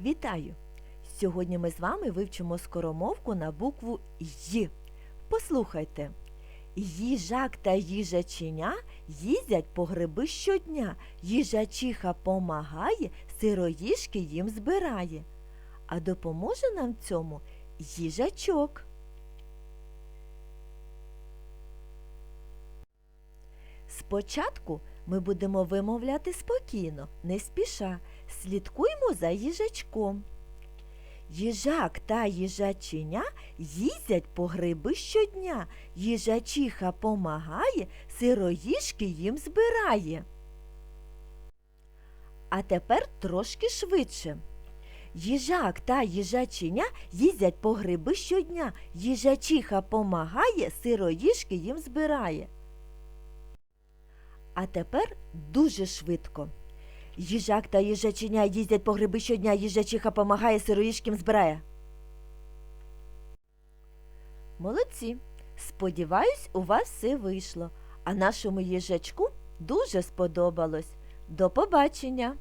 Вітаю! Сьогодні ми з вами вивчимо скоромовку на букву Й. Послухайте. Їжак та їжаченя їздять по гриби щодня. Їжачиха помагає, сироїжки їм збирає. А допоможе нам цьому їжачок. Спочатку ми будемо вимовляти спокійно, не спіша. Слідкуймо за їжачком. Їжак та їжаченя їздять по гриби щодня. Їжачиха помагає, сироїжки їм збирає. А тепер трошки швидше. Їжак та їжаченя їздять по гриби щодня. Їжачиха помагає, сироїжки їм збирає. А тепер дуже швидко. Їжак та їжаченя їздять по гриби щодня, їжачиха помагає, сироїшким збирає. Молодці. Сподіваюсь, у вас все вийшло, а нашому їжачку дуже сподобалось. До побачення!